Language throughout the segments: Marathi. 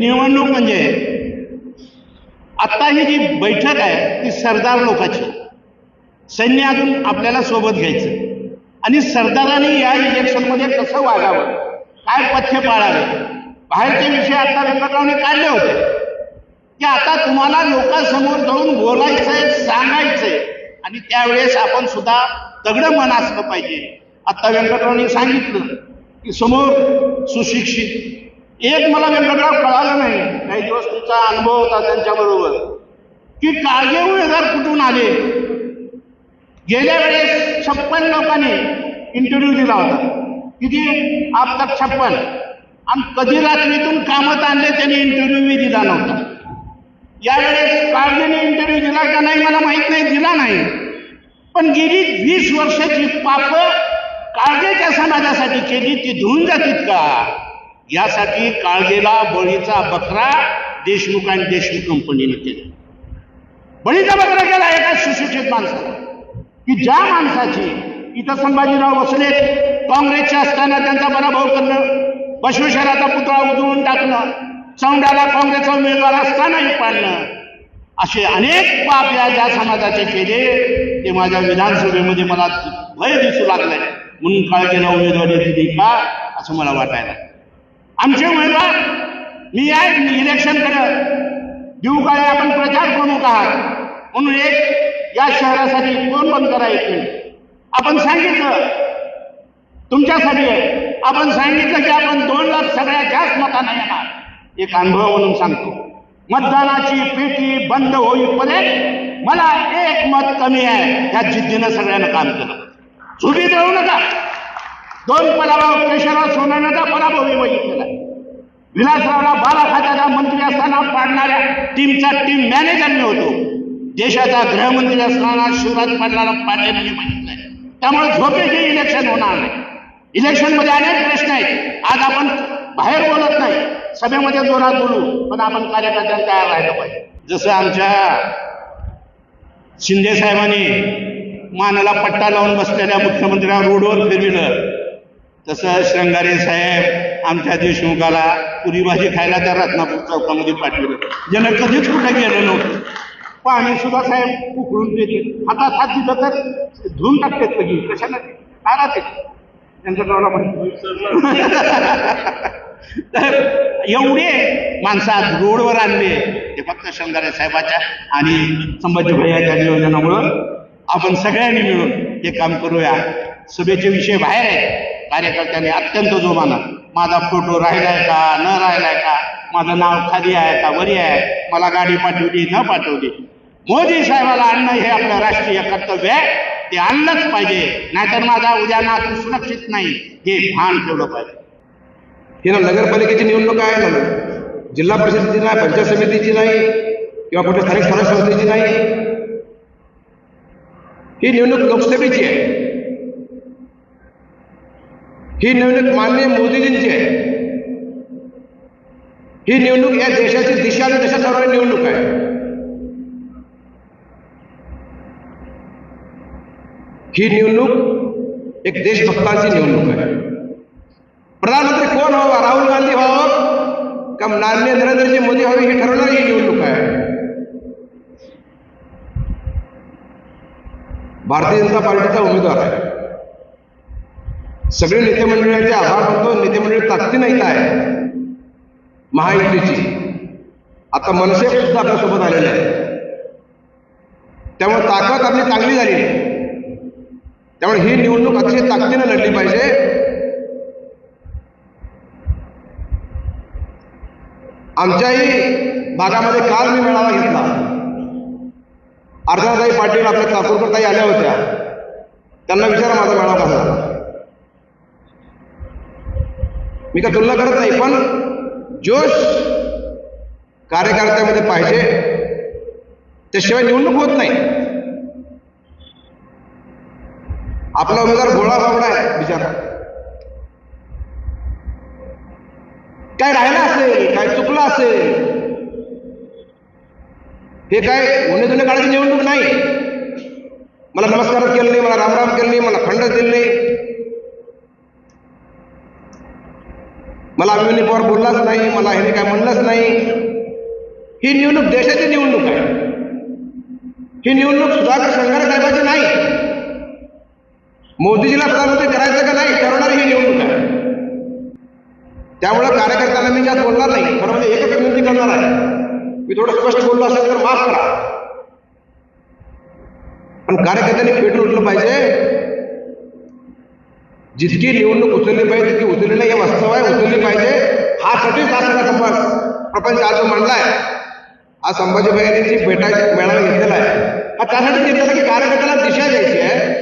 निवडणूक म्हणजे आता ही जी बैठक आहे ती सरदार लोकांची. सैन्यातून आपल्याला सोबत घ्यायचं. आणि सरदारांनी या इलेक्शनमध्ये कसं वागावं? काय पथ्य पाळावे? बाहेरचे विषय आता व्यंकटरावने काढले होते. की आता तुम्हाला लोकांसमोर जाऊन बोलायचंय सांगायचंय. आणि त्यावेळेस आपण सुद्धा दगड मन असलं पाहिजे. आता व्यंकटरावने सांगितलं की समोर सुशिक्षित एक मला व्यंकटराव कळालं नाही. काही दिवस तुमचा अनुभव होता त्यांच्याबरोबर. की काळगे उमेदवार कुठून आले गेल्या वेळेस छप्पन लोकांनी इंटरव्ह्यू दिला होता. किती? आप तक छप्पन. आणि कधी रात्रीतून कामत आणले त्यांनी इंटरव्ह्यूही दिला नव्हता. यावेळेस काळजेने इंटरव्ह्यू दिला का नाही मला माहीत नाही दिला नाही. पण गेली वीस वर्षाची पाप काळजेच्या समाजासाठी केली ती धुवून जातील का? यासाठी काळजेला बळीचा बकरा देशमुख आणि देशमुख कंपनीने केला. बळीचा बकरा केला एका सुशिक्षित माणसाला की ज्या माणसाची इथं संभाजीराव बसले काँग्रेसचे असताना त्यांचा पराभव करणं बश्वेश्वराचा पुतळा उधळून टाकणं चौंडाला काँग्रेसचा उमेदवार असतानाही पाडणं असे अनेक पाप या ज्या समाजाचे केले ते माझ्या विधानसभेमध्ये मला भय दिसू लागलंय. म्हणून काळजीला उमेदवारी दिली का असं मला वाटायला आमचे उमेदवार मी आहे इलेक्शनकडे देऊ काय आपण प्रचार प्रमुख आहात म्हणून एक या शहरासाठी कोण बंद करा आपण सांगितलं तुमच्यासाठी आहे. आपण सांगितलं की आपण दोन लाख सगळ्यात जास्त मतांना येणार. एक अनुभव म्हणून सांगतो. मतदानाची पेटी बंद होईपर्यंत मला एक मत कमी आहे. या जिद्दीनं सगळ्यांना काम केलं. झुबी राहू नका. दोन पराभव केशवराव सोनाण्याचा पराभव मी बघितलेला विलासरावला बारा खात्याचा मंत्री असताना पाडणाऱ्या टीमचा टीम मॅनेजर मी होतो. देशाचा गृहमंत्री असताना शिवराज पाटलाला पाडलेलं मी बघितलंय त्यामुळे झोपेचे इलेक्शन होणार नाही. इलेक्शनमध्ये अनेक प्रश्न आहेत. आज आपण बाहेर बोलत नाही. सभेमध्ये जोरात बोलू पण आपण कार्यकर्त्यांना तयार राहिलं पाहिजे. जसं आमच्या शिंदे साहेबांनी मानाला पट्टा लावून बसलेल्या मुख्यमंत्र्या रोडवर फिरविलं. तसं श्रंगारे साहेब आमच्या देशमुखाला पुरी भाजी खायला त्या रत्नापूर चौकामध्ये पाठवलं. ज्यानं कधीच कुठं गेलं नव्हतं. पाणी सुद्धा साहेब उकळून देते हातात हात दिलं तर धुवून टाकतात कधी कशाला काय राहते? त्यांच्या डोळा तर एवढे माणसं आज रोडवर आणले. ते फक्त शंकरे साहेबाच्या आणि संभाजी भैयाच्या नियोजनामुळं आपण सगळ्यांनी मिळून हे काम करूया. सभेचे विषय बाहेर आहेत कार्यकर्त्यांनी अत्यंत जोमानं माझा फोटो राहिलाय का? न राहिलाय का? माझं नाव खाली आहे का? वरी आहे? मला गाडी पाठवली न पाठवली? मोदी साहेबाला आणणं हे आपलं राष्ट्रीय कर्तव्य आहे. ते आणलंच पाहिजे. नाहीतर माझा उद्या नातू सुरक्षित नाही. हे भान ठेवलं पाहिजे. हे ना नगरपालिकेची निवडणूक आहे ना? जिल्हा परिषदेची नाही पंचायत समितीची नाही किंवा कुठे स्थानिक स्वराज्य संस्थेची नाही. ही निवडणूक लोकसभेची आहे. ही निवडणूक माननीय मोदीजींची आहे ही। निवडणूक या देशाची दिशा दिशा ठरवणारी निवडणूक आहे ही। निवडणूक एक देशभक्तांची निवडणूक आहे प्रधानमंत्री कोण व्हावा राहुल गांधी व्हावं का माननीय नरेंद्रजी मोदी व्हावे हे ठरवणारी ही निवडणूक आहे भारतीय जनता पार्टीचा उमेदवार आहे सगळे नेते आभार मानतो नेते मंडळी नाही काय? आहे महायुतीची. आता मनसे सुद्धा आपल्यासोबत आलेले आहे. त्यामुळे ताकद आपली चांगली झाली त्यामुळे ही निवडणूक अतिशय ताकदीनं लढली पाहिजे. आमच्याही भागामध्ये काल मी मेळावा घेतला. अर्चनाताई पाटील आपल्या चाकूरकर ताई आल्या होत्या. त्यांना विचारा माझा मेळावा कसा झाला मी काय तुलना करत नाही पण जोश कार्यकर्त्यामध्ये पाहिजे त्याशिवाय निवडणूक होत नाही. आपला उमेदवार गोळा बाबडा आहे बिचारा. काय राहिला असेल काय चुकलं असेल? हे काय उन्हे जुने काळाची निवडणूक नाही. मला नमस्कार केले नाही मला रामराम केले नाही मला खंड दिले नाही. मला अभिमन्यू पवार बोललाच नाही मला ह्याने काय म्हणलंच नाही. ही निवडणूक देशाची निवडणूक आहे. ही निवडणूक सुधाकर संघाने साहेबांची नाही. मोदीजीला प्रधानमंत्री करायचं का नाही ठरवणारी ही निवडणूक आहे. त्यामुळे कार्यकर्त्यांना मी ज्यात बोलणार नाही खरं म्हणजे एकच विनंती करणार आहे. मी थोडं स्पष्ट बोललो असेल तर माफ करा. पण कार्यकर्त्यांनी पेटून उठलं पाहिजे. जितकी निवडणूक उचलली पाहिजे तितकी उचलली नाही हे वास्तव आहे उचलली पाहिजे. हा साठीच हा सगळा प्रपंच आज मांडला आहे आज संभाजी बहिणींची भेटायची मेळावा घेतलेला आहे हा त्यासाठी घेतलेला की कार्यकर्त्याला दिशा द्यायची आहे.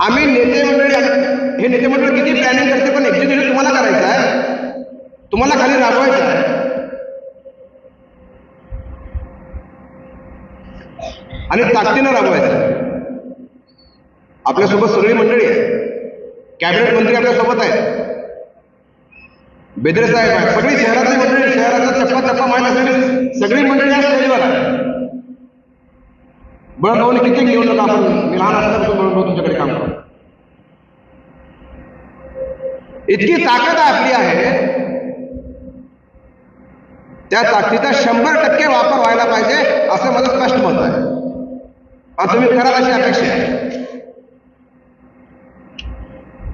आम्ही नेते मंडळी हे नेते मंडळ किती प्लॅनिंग करते पण एक्झिक्युशन तुम्हाला करायचं आहे. तुम्हाला खाली राबवायचं आहे. आणि ताकदीनं राबवायचं आहे. आपल्यासोबत सगळी मंडळी आहे कॅबिनेट मंत्री आपल्यासोबत आहेत. बेदरे साहेब आहेत. सगळी शहरातली मंडळी शहराचा चप्पा चप्पा माहिती असलेली सगळी मंडळी या स्टेजवर आहे बळ भाऊने किती निवडणूक आपण. मी लहान असल्यापासून बळ भाऊ तुमच्याकडे काम करतो. इतकी ताकद आपली आहे. त्या ताकदीचा शंभर टक्के वापर व्हायला पाहिजे असं माझं स्पष्ट मत आहे. आणि तुम्ही कराल अशी अपेक्षा आहे?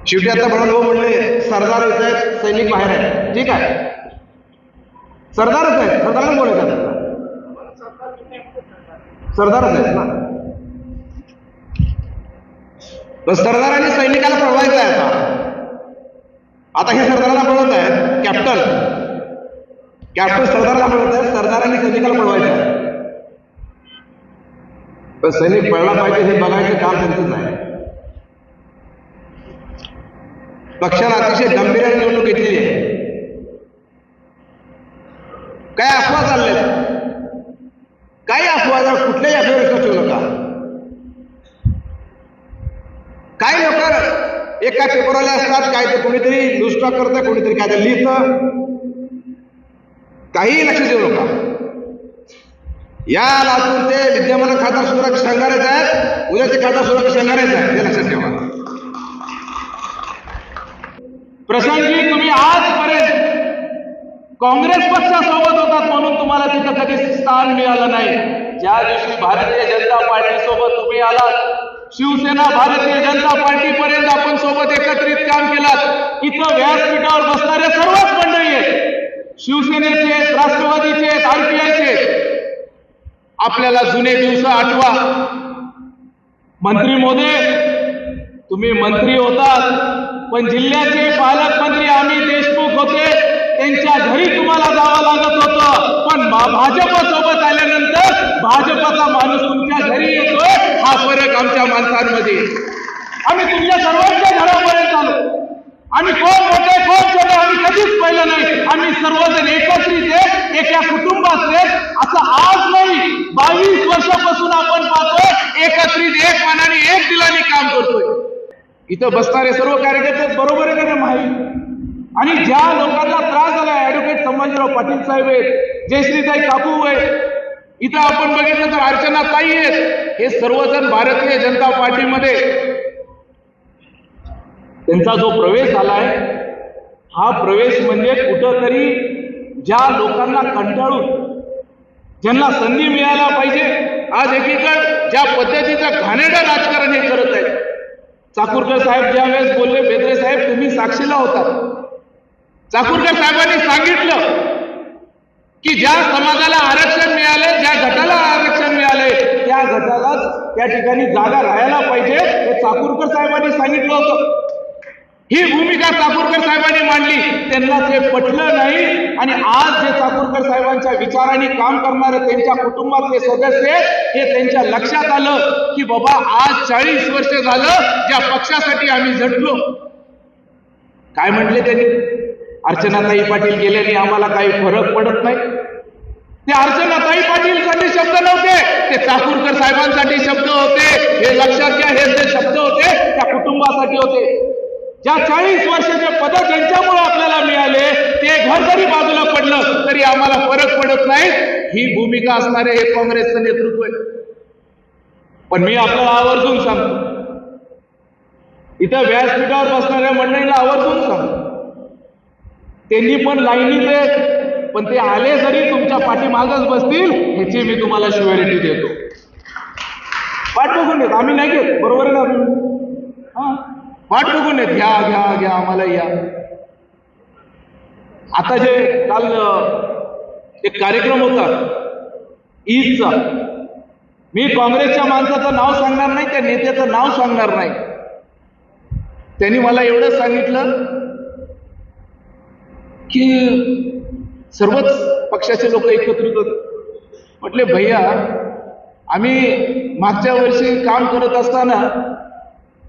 शेवटी आता भाऊ म्हणले सरदार येत आहेत सैनिक बाहेर आहेत. ठीक आहे? सरदारच आहेत. सरदारच बोलायचं सरदारच आहेत ना? तर सरदारांनी सैनिकाला पळवायचं आहे आता. आता हे सरदाराला पळवत आहेत. कॅप्टन. कॅप्टन सरदारला पळवत आहेत. सरदारांनी सैनिकाला पळवायचं आहे. सैनिक पळला पाहिजे हे बघायचं काम त्यांचंच आहे. पक्षानं अतिशय गंभीर निवडणूक घेतलेली आहे. काय अफवा चालल्यात काही अफवा जर कुठल्याही अफवेवर विश्वास ठेवू नका. काही लोक एका पेपरवाले असतात काय ते कोणीतरी न्यूज करतं कोणीतरी काय ते लिहितं. काहीही लक्ष देऊ नका. या लातूर ते विद्यमान खासदार सुरक्षा सांगारेच आहेत उद्याचे खासदार सुरक्षा सांगारेच आहेत हे लक्षात ठेवा. प्रशांतजी तुम्ही आजपर्यंत काँग्रेस पक्षासोबत होतात म्हणून तुम्हाला तिथं कधी स्थान मिळालं नाही. ज्या दिवशी भारतीय जनता पार्टी सोबत तुम्ही आलात शिवसेना भारतीय जनता पार्टी पर्यंत आपण सोबत एकत्रित काम केलात. इथं व्यासपीठावर बसणारे सर्वच मंडळी आहेत. शिवसेनेचे राष्ट्रवादीचे आरपीआयचे. आपल्याला जुने दिवस आठवा. मंत्री मोदी तुम्ही मंत्री होतात. पण जिल्ह्याचे पालकमंत्री अमित देशमुख होते त्यांच्या घरी तुम्हाला जावं लागत होतं. पण भाजप सोबत आल्यानंतर भाजपचा माणूस तुमच्या घरी येतोय हा फरक आमच्या माणसांमध्ये. आम्ही तुमच्या सर्वांच्या घरापर्यंत आलो आम्ही कोण मोठे कोण छोटे आम्ही कधीच पाहिलं नाही. आम्ही सर्वजण एकत्रित आहे एका कुटुंबात असं आज नाही बावीस वर्षापासून आपण पाहतोय एकत्रित एक मनाने एक दिलाने काम करतोय. इथं बसणारे सर्व कार्यकर्ते बरोबर आहे का माहीत? आणि ज्या लोकांना त्रास झाला ऍडव्होकेट संभाजीराव पाटील साहेब आहेत जयश्रीताई काकू आहेत इथं आपण बघितलं तर अर्चना ताई आहेत हे सर्वजण भारतीय जनता पार्टीमध्ये. त्यांचा जो प्रवेश झालाय हा प्रवेश म्हणजे कुठंतरी ज्या लोकांना कंटाळून ज्यांना संधी मिळायला पाहिजे आज एकीकडे ज्या पद्धतीचं घाणेडं राजकारण हे करत आहेत चाकूरकर साहेब ज्या वेळेस बोलले बेदरे साहेब तुम्ही साक्षीला होता चाकूरकर साहेबांनी सांगितलं की ज्या समाजाला आरक्षण मिळाले ज्या गटाला आरक्षण मिळाले त्या गटालाच त्या ठिकाणी जागा राहायला पाहिजे. हे चाकूरकर साहेबांनी सांगितलं होतं. ही भूमिका चाकूरकर साहेबांनी मांडली. त्यांना ते पटलं नाही. आणि आज जे चाकूरकर साहेबांच्या विचारांनी काम करणारे त्यांच्या कुटुंबातले सदस्य हे त्यांच्या लक्षात आलं की बाबा आज चाळीस वर्ष झालं ज्या पक्षासाठी आम्ही झटलो. काय म्हटले त्यांनी? अर्चनाताई पाटील गेल्याने आम्हाला काही फरक पडत नाही. ते अर्चनाताई पाटीलसाठी शब्द नव्हते ते चाकूरकर साहेबांसाठी शब्द होते. हे लक्षात घ्या हे जे शब्द होते त्या कुटुंबासाठी होते. ज्या चाळीस वर्षाचे पद ज्यांच्यामुळे आपल्याला मिळाले ते घर जरी बाजूला पडलं तरी आम्हाला फरक पडत नाही. ही भूमिका असणारे हे काँग्रेसचं नेतृत्व आहे. पण मी आपल्याला आवर्जून सांगतो. इथं व्यासपीठावर बसणाऱ्या मंडळीला आवर्जून सांग त्यांनी पण लाईनीत आहेत पण ते आले जरी तुमच्या पाठीमागच बसतील ह्याची मी तुम्हाला शुअरिटी देतो. वाट बघून येत आम्ही नाही घेत बरोबर आहे ना? हा. पाठ बघून येत घ्या घ्या घ्या आम्हाला या. आता जे काल एक कार्यक्रम होता ईदचा. मी काँग्रेसच्या माणसाचं नाव सांगणार नाही त्या नेत्याचं नाव सांगणार नाही. त्यांनी मला एवढं सांगितलं की सर्वच पक्षाचे लोक एकत्रित होते. म्हटले भैया आम्ही मागच्या वर्षी काम करत असताना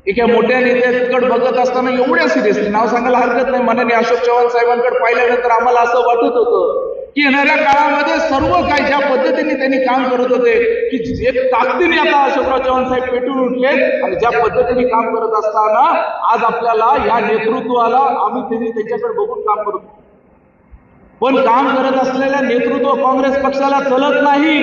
एका मोठ्या नेत्याकडे बघत असताना एवढ्या सिरियसली नाव सांगायला हरकत नाही. मनाने अशोक चव्हाण साहेबांकडे पाहिल्यानंतर आम्हाला असं वाटत होतं की येणाऱ्या काळामध्ये सर्व काय ज्या पद्धतीने त्यांनी काम करत होते की जे ताकदीने आता अशोकराव चव्हाण साहेब पेटून उठले आणि ज्या पद्धतीने काम करत असताना आज आपल्याला या नेतृत्वाला आम्ही त्यांनी त्यांच्याकडे बघून काम करतो पण काम करत असलेल्या नेतृत्व काँग्रेस पक्षाला चलत नाही.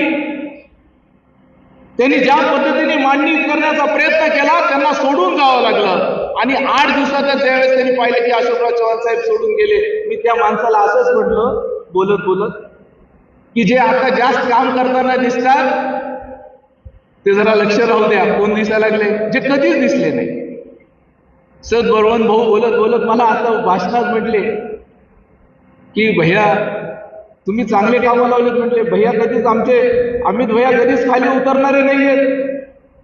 त्यांनी ज्या पद्धतीने मांडणी करण्याचा प्रयत्न केला त्यांना सोडून जावं लागलं. आणि आठ दिवसाच्या त्यावेळेस त्यांनी पाहिलं की अशोकराव चव्हाण साहेब सोडून गेले. मी त्या माणसाला असंच म्हटलं बोलत बोलत की जे आता जास्त काम करताना दिसतात ते जरा लक्ष राहू द्या. कोण दिसायला लागले? जे कधीच दिसले नाही. सद बळवंत भाऊ बोलत बोलत मला आता भाषणात म्हटले की भैया तुम्ही चांगले कामं लावलेत म्हटले भैया कधीच आमचे अमित भैया कधीच खाली उतरणारे नाहीयेत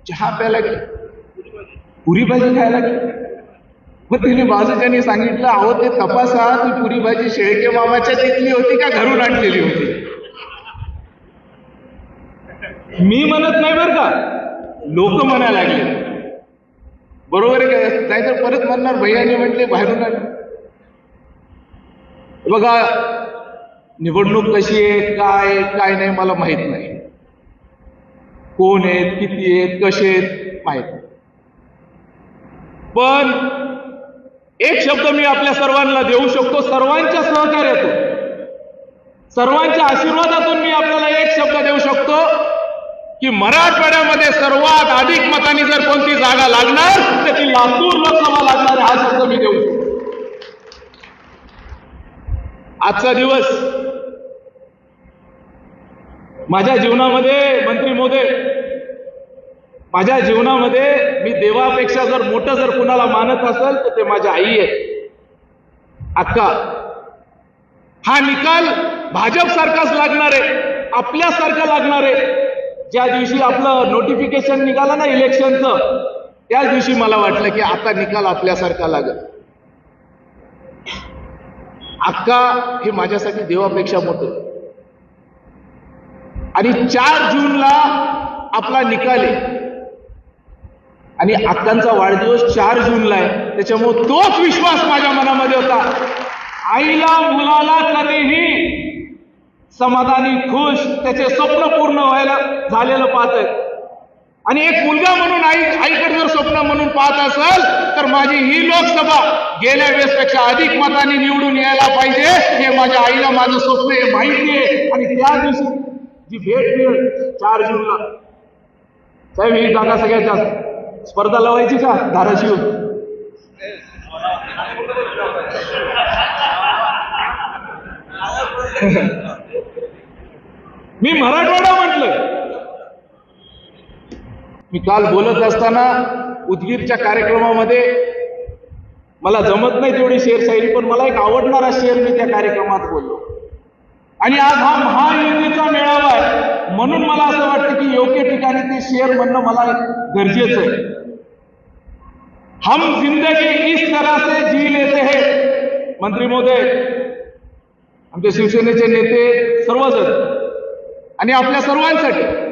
चहा प्यायला गेले. पुरी भाजी खायला गेली. मग तिने बाजूच्यानी सांगितलं अहो ते तपासा ती पुरी भाजी शेळके मामाच्या तिथली होती का घरून आणलेली होती? मी म्हणत नाही बरं का. लोक म्हणायला लागले. बरोबर आहे नाहीतर परत म्हणणार भैयाने म्हटले बाहेरून आणले बघा निवडणूक कशी आहे काय काय नाही मला माहीत नाही. कोण आहेत किती आहेत कसे आहेत माहीत नाही. पण एक शब्द मी आपल्या सर्वांना देऊ शकतो सर्वांच्या सहकार्यातून सर्वांच्या आशीर्वादातून मी आपल्याला एक शब्द देऊ शकतो की मराठवाड्यामध्ये सर्वात अधिक मतांनी जर कोणती जागा लागणार तर ती लातूर लोकसभा लागणार हा शब्द मी देऊ शकतो. आजचा दिवस. माझ्या जीवनामध्ये मंत्री मोदे माझ्या जीवनामध्ये मी देवापेक्षा जर मोठं जर कुणाला मानत असेल तर ते माझ्या आई आहे अक्का हा निकाल भाजप सारखाच लागणार आहे आपल्यासारखा लागणार आहे. ज्या दिवशी आपलं नोटिफिकेशन निघालं ना इलेक्शनचं त्याच दिवशी मला वाटलं की आता निकाल आपल्यासारखा लागेल. अक्का हे माझ्यासाठी देवापेक्षा मोठं. आणि चार जूनला आपला निकाल आहे. आणि अक्कांचा वाढदिवस चार जूनला आहे. त्याच्यामुळे तोच विश्वास माझ्या मनामध्ये होता. आईला मुलाला कधीही समाधानी खुश त्याचे स्वप्न पूर्ण व्हायला झालेलं पाहत आणि एक मुलगा म्हणून आई आईकडे जर स्वप्न म्हणून पाहत असेल तर माझी ही लोकसभा गेल्या वेळेसपेक्षा अधिक मताने निवडून यायला पाहिजे. हे माझ्या आईला माझं स्वप्न हे माहिती आहे. आणि त्या दिवशी जी भेट मिळेल चार जूनला. साहेब ही जागा सगळ्यात जास्त स्पर्धा लावायची का धाराशिव मी मराठवाडा म्हटलं. मी काल बोलत असताना उदगीरच्या कार्यक्रमामध्ये मला जमत नाही तेवढी शेर शायरी पण मला एक आवडणारा शेर मी त्या कार्यक्रमात बोललो. आणि आज हा महायुतीचा मेळावा आहे. म्हणून मला असं वाटतं की योग्य ठिकाणी ते शेअर म्हणणं मला गरजेचं आहे. हम जिंदगी इस तरह से जी लेते हैं. मंत्री महोदय आमचे शिवसेनेचे नेते सर्वजण आणि आपल्या सर्वांसाठी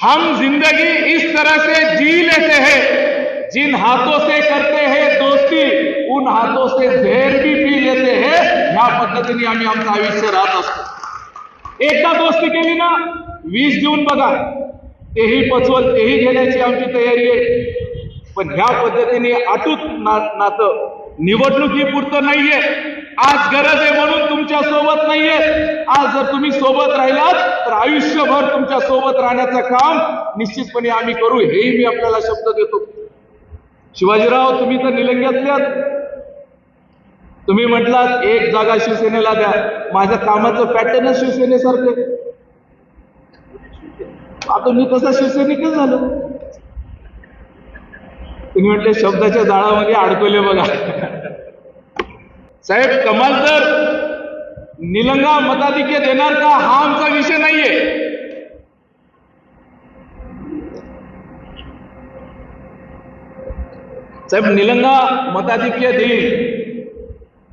हम जिंदगी इस तरह से जी लेते हैं जिन हाथों से करते हैं दोस्ती उन हाथों से झेर भी पी लेते हैं। ह्या पद्धतीने आम्ही आमचं आयुष्य राहत असतो एकदा दोस्ती केली ना वीस देऊन बघा तेही पचवल तेही घेण्याची आमची तयारी आहे। पण ह्या पद्धतीने अटूट ना नातं निवडणुकीपुरतं नाहीये। आज गरज आहे म्हणून तुमच्यासोबत नाहीये. आज जर तुम्ही सोबत राहिलात तर आयुष्यभर तुमच्यासोबत राहण्याचं काम निश्चितपणे आम्ही करू. हेही मी आपल्याला शब्द देतो. शिवाजीराव तुम्ही तर निलंग्यातल्यात तुम्ही म्हटलात एक जागा शिवसेनेला द्या. माझ्या कामाचं पॅटर्नच शिवसेनेसारखे आता मी तसा शिवसैनिकच झालो. तुम्ही म्हटले शब्दाच्या जाळामध्ये अडकवले बघा. साहेब कमाल तर. निलंगा मताधिक्य देणार का हा आमचा विषय नाहीये. साहेब निलंगा मताधिक्य देईल.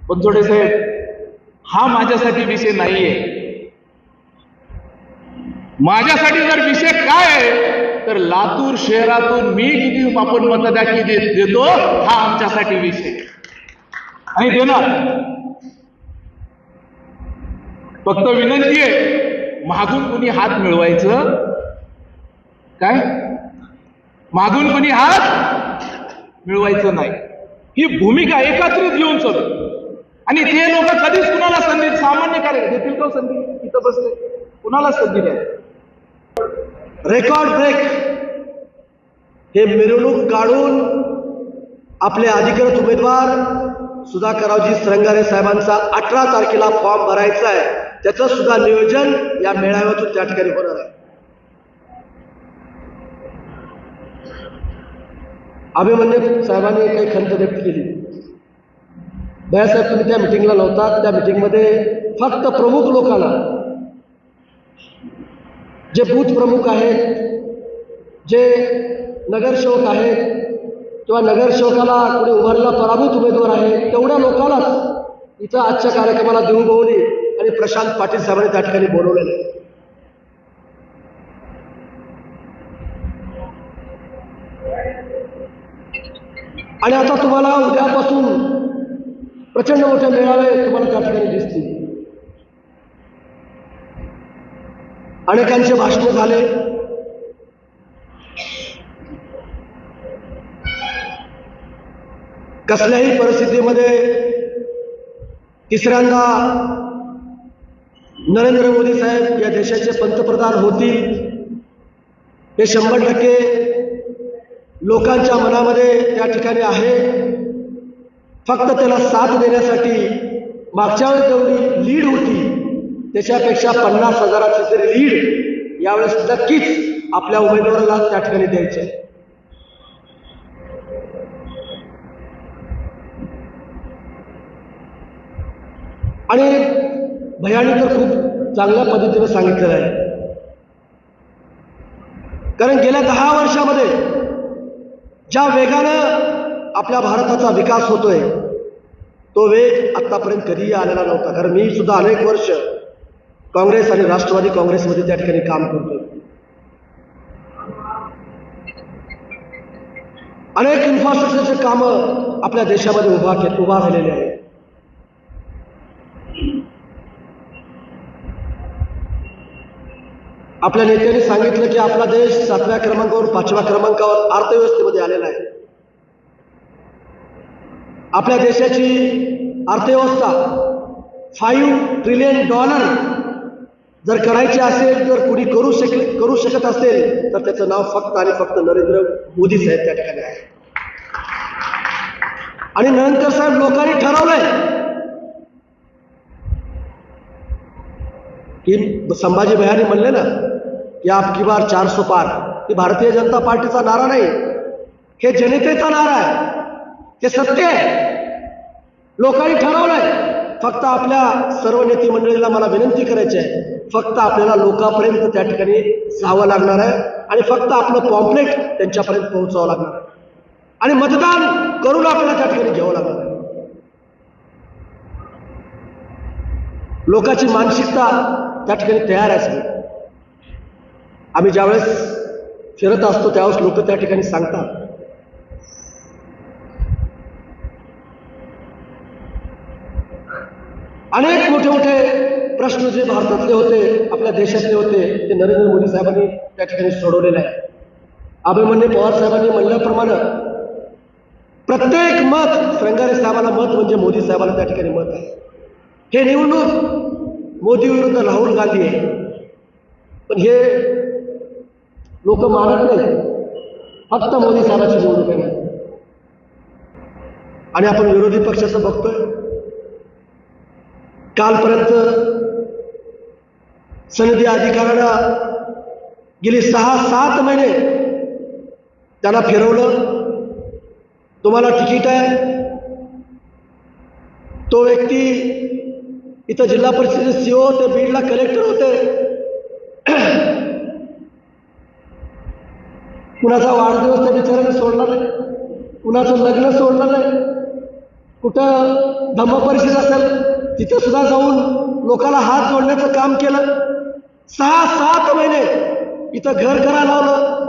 बनसोडे साहेब हा माझ्यासाठी विषय नाहीये. माझ्यासाठी जर विषय काय आहे तर लातूर शहरातून मी किती आपण मतदाकी देतो हा आमच्यासाठी विषय. आहे. आणि देणार. फक्त विनंती आहे मागून कुणी हात मिळवायचं? काय? मागून कुणी हात मिळवायचं नाही. ही भूमिका एकत्रित घेऊन चालू. आणि ते लोक कधीच कुणाला संधी सामान्य कार्य देतील का हो संधी? इथं बसले. कुणाला संधी द्या रेकॉर्ड ब्रेक हे मिरवणूक काढून आपले अधिकृत उमेदवार सुधाकररावजी सरंगारे साहेबांचा अठरा तारखेला फॉर्म भरायचा आहे. त्याचं सुद्धा नियोजन या मेळाव्यातून त्या ठिकाणी होणार आहे. अभिमन्यू साहेबांनी काही खंत व्यक्त केली. भैयासाहेब तुम्ही त्या मिटिंगला नव्हता. त्या मिटिंगमध्ये फक्त प्रमुख लोकांना जे बूथ प्रमुख आहेत जे नगरसेवक आहेत किंवा नगरसेवकाला कुणी उभारलेला पराभूत उमेदवार आहे तेवढ्या लोकांनाच इथं आजच्या कार्यक्रमाला देऊ बहुली आणि प्रशांत पाटील साहेबांनी त्या ठिकाणी बोलवलेलं आहे. आणि आता तुम्हाला उद्यापासून प्रचंड मोठे मेळावे तुम्हाला त्या ठिकाणी दिसतील. अनेकांचे भाषण झाले. कसल्याही परिस्थितीमध्ये तिसऱ्यांदा नरेंद्र मोदी साहेब या देशाचे पंतप्रधान होतील हे शंभर टक्के लोकांच्या मनामध्ये त्या ठिकाणी आहे फक्त त्याला साथ देण्यासाठी मागच्या वेळेस जेवढी लीड होती त्याच्यापेक्षा पन्नास हजाराची तरी लीड यावेळेस नक्कीच आपल्या उमेदवाराला त्या ठिकाणी द्यायचे आहे. आणि भयाने तर खूप चांगल्या पद्धतीनं सांगितलेलं आहे. कारण गेल्या दहा वर्षामध्ये ज्या वेगानं आपल्या भारताचा विकास होतोय तो वेग आत्तापर्यंत कधीही आलेला नव्हता. कारण मी सुद्धा अनेक वर्ष काँग्रेस आणि राष्ट्रवादी काँग्रेसमध्ये त्या ठिकाणी काम करतो अनेक इन्फ्रास्ट्रक्चरचे कामं आपल्या देशामध्ये उभा उभा राहिलेली आहेत. आपल्या नेत्यांनी सांगितलं की आपला देश सातव्या क्रमांकावर पाचव्या क्रमांकावर अर्थव्यवस्थेमध्ये आलेला आहे. आपल्या देशाची अर्थव्यवस्था फाईव्ह ट्रिलियन डॉलर जर करायची असेल तर कुणी करू शक करू शकत असेल तर त्याचं नाव फक्त आणि फक्त नरेंद्र मोदी साहेब त्या ठिकाणी आहे. आणि नंतर साहेब लोकांनी ठरवलंय की संभाजी भयानी म्हणले ना की आपकी बार चार सो पार. ही भारतीय जनता पार्टीचा नारा नाही. हे जनतेचा नारा आहे. हे सत्य आहे. लोकांनी ठरवलंय. फक्त आपल्या सर्व नेते मंडळीला मला विनंती करायची आहे. फक्त आपल्याला लोकांपर्यंत त्या ठिकाणी जावं लागणार आहे आणि फक्त आपलं पॉम्पलेट त्यांच्यापर्यंत पोहोचावं लागणार आहे. आणि मतदान करून आपल्याला त्या ठिकाणी घ्यावं लागणार आहे. लोकांची मानसिकता त्या ठिकाणी तयार आहे आम्ही ज्यावेळेस फिरत असतो त्यावेळेस लोक त्या ठिकाणी सांगतात. अनेक मोठे मोठे प्रश्न जे भारतातले होते आपल्या देशातले होते ते नरेंद्र मोदी साहेबांनी त्या ठिकाणी सोडवलेले आहे अभिमन्यू पवार साहेबांनी म्हणल्याप्रमाणे प्रत्येक मत श्रंगारे साहेबाला मत म्हणजे मोदी साहेबाला त्या ठिकाणी मत आहे. हे निवडणूक मोदी विरुद्ध राहुल गांधी आहे. पण हे लोक मानत नाही फक्त मोदी साहेबाची निवडणूक आहे. आणि आपण विरोधी पक्षाचं बघतोय. कालपर्यंत सनदी अधिकाऱ्यांना गेली सहा सात महिने त्यांना फिरवलं. तुम्हाला तिकीट आहे. तो व्यक्ती इथं जिल्हा परिषदेचे सीओ होते बीडला कलेक्टर होते. कुणाचा वाढदिवस त्या बिचाऱ्याने सोडला नाही. कुणाचं लग्न सोडलं नाही. कुठं धम्म परिषद असेल तिथं सुद्धा जाऊन लोकांना हात जोडण्याचं काम केलं. सहा सात महिने इथं घर करा लावलं.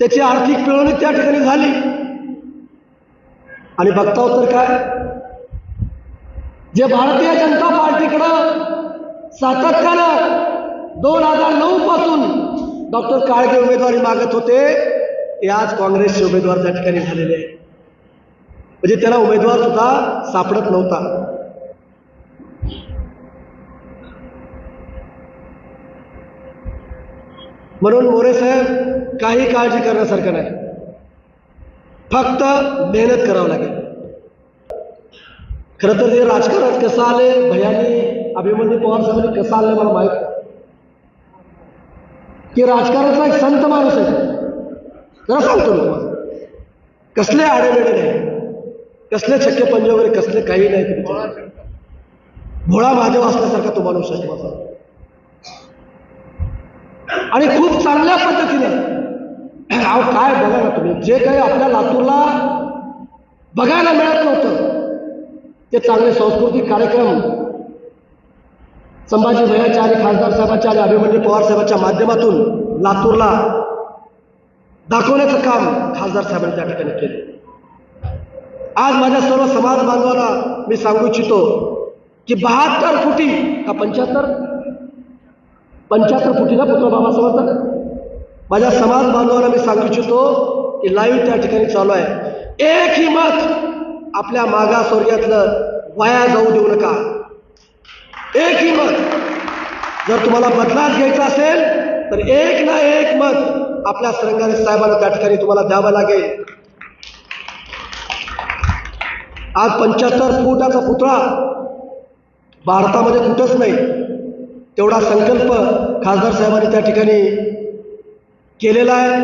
त्याची आर्थिक पिळवणी त्या ठिकाणी झाली. आणि बघताव तर काय? जे भारतीय जनता पार्टीकडं सातत्यानं दोन हजार नऊ पासून डॉक्टर काळगे उमेदवारी मागत होते हे आज काँग्रेसचे उमेदवार त्या ठिकाणी झालेले आहे म्हणजे त्याला उमेदवार सुद्धा सापडत नव्हता. म्हणून मोरे साहेब काही काळजी करण्यासारखं नाही. फक्त मेहनत करावं लागेल. खरं तर ते राजकारणात कसं आले भैयानी अभिमन्यू पवार साहेबांनी कसं आले मला माहीत. की राजकारणाचा एक संत माणूस आहे जरा सांगतो मी तुम्हाला. कसले आडेवेडे नाही. कसले छक्के पंजे वगैरे कसले काही नाही तुमच्या भोळा महादेव असल्यासारखा तो माणूस आहे माझा. आणि खूप चांगल्या पद्धतीनं अहो काय बघा ना तुम्ही? जे काही आपल्या लातूरला बघायला मिळत नव्हतं ते चांगले सांस्कृतिक कार्यक्रम। संभाजी भैयाच्या आणि खासदार साहेबांच्या आणि अभिमन्यू पवार साहेबांच्या माध्यमातून लातूरला दाखवण्याचं काम खासदार साहेबांनी त्या ठिकाणी केलं. आज माझ्या सर्व समाज बांधवांना मी सांगू इच्छितो की बहात्तर फुटी का पंच्याहत्तर? पंच्याहत्तर फुटीला पुत्र बाबासाहेबांचा माझ्या समाज बांधवांना मी सांगू इच्छितो की लाईव्ह त्या ठिकाणी चालू आहे. एकही मत आपल्या मागासवर्गीयातलं वाया जाऊ देऊ नका. एकही मत. जर तुम्हाला बदलाच घ्यायचा असेल तर एक ना एक मत आपल्या सरंगाने साहेबांना त्या ठिकाणी तुम्हाला द्यावं लागेल. आज पंच्याहत्तर फुटाचा पुतळा भारतामध्ये कुठंच नाही. तेवढा संकल्प खासदार साहेबांनी त्या ठिकाणी केलेला आहे.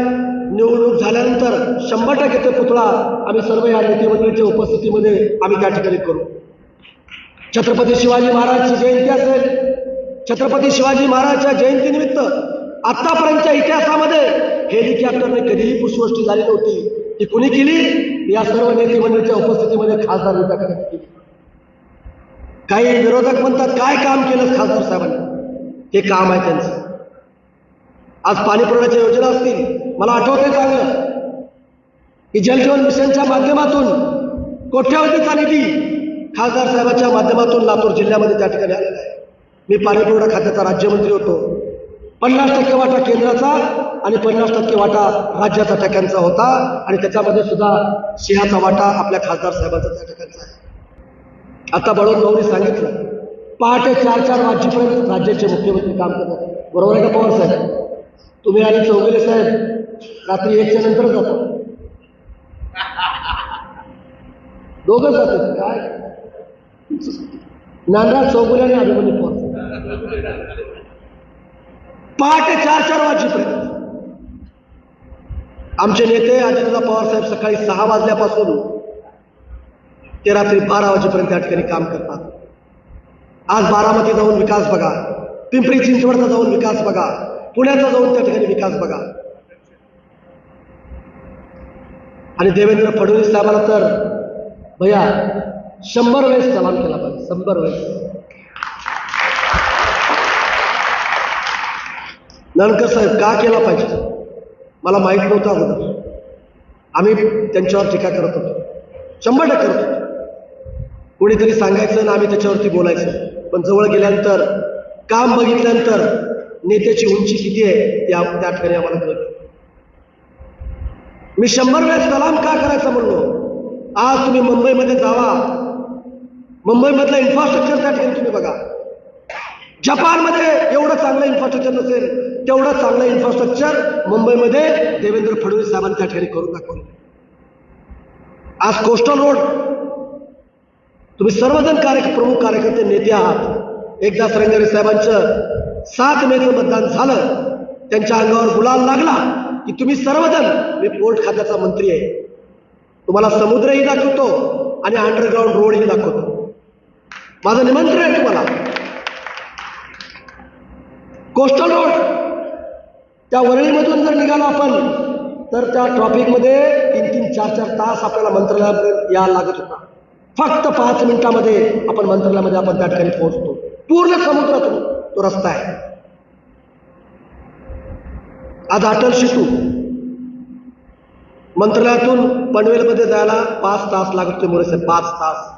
निवडणूक झाल्यानंतर शंभर टक्के ते पुतळा आम्ही सर्व या नेतेमंडळीच्या उपस्थितीमध्ये आम्ही त्या ठिकाणी करू. छत्रपती शिवाजी महाराजची जयंती असेल छत्रपती शिवाजी महाराजच्या जयंतीनिमित्त आत्तापर्यंतच्या इतिहासामध्ये हेलिकॉप्टरने कधीही पुष्पवृष्टी झाली नव्हती. ती कुणी केली? या सर्व नेतेमंडळीच्या उपस्थितीमध्ये खासदार नेत्याकडे केली. काही विरोधक म्हणतात काय काम केलं खासदार साहेबांनी? हे काम आहे त्यांचं. आज पाणीपुरवठ्याच्या योजना असतील. मला आठवते चांगलं की जलजीवन मिशनच्या माध्यमातून कोट्यावधीचा निधी खासदार साहेबांच्या माध्यमातून लातूर जिल्ह्यामध्ये त्या ठिकाणी आलेला आहे. मी पाणीपुरवठा खात्याचा राज्यमंत्री होतो. पन्नास टक्के वाटा केंद्राचा आणि पन्नास टक्के वाटा राज्याचा टक्क्यांचा होता. आणि त्याच्यामध्ये सुद्धा सिंहाचा वाटा आपल्या खासदार साहेबांचा त्या ठिकाणचा आहे. आता बळवंत भाऊनी सांगितलं पहाटे चार चार वाजेपर्यंत राज्याचे मुख्यमंत्री काम करतात. बरोबर आहे का पवार साहेब? तुम्ही आणि चौगुले साहेब. रात्री एकच्या नंतर जातो. दोघं जातात. काय? नांदराज चौगुले आणि अभिमन्यू पवार पहाटे चार चार वाजेपर्यंत. आमचे नेते अजितदा पवार साहेब सकाळी सहा वाजल्यापासून ते रात्री बारा वाजेपर्यंत त्या ठिकाणी काम करतात. आज बारामती जाऊन विकास बघा. पिंपरी चिंचवडचा जाऊन विकास बघा. पुण्याचा जाऊन त्या ठिकाणी विकास बघा. आणि देवेंद्र फडणवीस साहेबांना तर भैया शंभर वेळेस सलाम केला पाहिजे. शंभर वेळेस. नानकर साहेब का केला पाहिजे? मला माहीत नव्हतं अगोदर. आम्ही त्यांच्यावर टीका करत होतो. शंभर टक्के करत होतो. कोणीतरी सांगायचं ना आम्ही त्याच्यावरती बोलायचं. पण जवळ गेल्यानंतर काम बघितल्यानंतर नेत्याची उंची किती आहे ते त्या ठिकाणी आम्हाला कळत. मी शंभर वेळेस सलाम का करायचं म्हणलो? आज तुम्ही मुंबईमध्ये जावा. मुंबईमधलं इन्फ्रास्ट्रक्चर त्या ठिकाणी तुम्ही बघा. जपानमध्ये एवढं चांगलं इन्फ्रास्ट्रक्चर नसेल तेवढं चांगलं इन्फ्रास्ट्रक्चर मुंबईमध्ये देवेंद्र फडणवीस साहेबांनी त्या ठिकाणी करून दाखवलं. आज कोस्टल रोड तुम्ही सर्वजण कार्य प्रमुख कार्यकर्ते नेते आहात. एकदा सरंगारी साहेबांचं सात मेचं मतदान झालं. त्यांच्या अंगावर गुलाल लागला की तुम्ही सर्वजण मी पोर्ट खात्याचा मंत्री आहे. तुम्हाला समुद्रही दाखवतो आणि अंडरग्राऊंड रोडही दाखवतो. माझं निमंत्रण आहे तुम्हाला. कोस्टल रोड त्या वरळीमधून जर निघालो आपण तर त्या ट्रॉफिकमध्ये तीन तीन चार चार तास आपल्याला मंत्रालयापर्यंत यायला लागत होता. फक्त पाच मिनिटामध्ये आपण मंत्रालयामध्ये आपण त्या ठिकाणी पोहोचतो. पूर्ण समुद्रातून. तो रस्ता आहे. आज अटल सेतू मंत्रालयातून पनवेलमध्ये जायला पाच तास लागत होते मोरे साहेब पाच तास.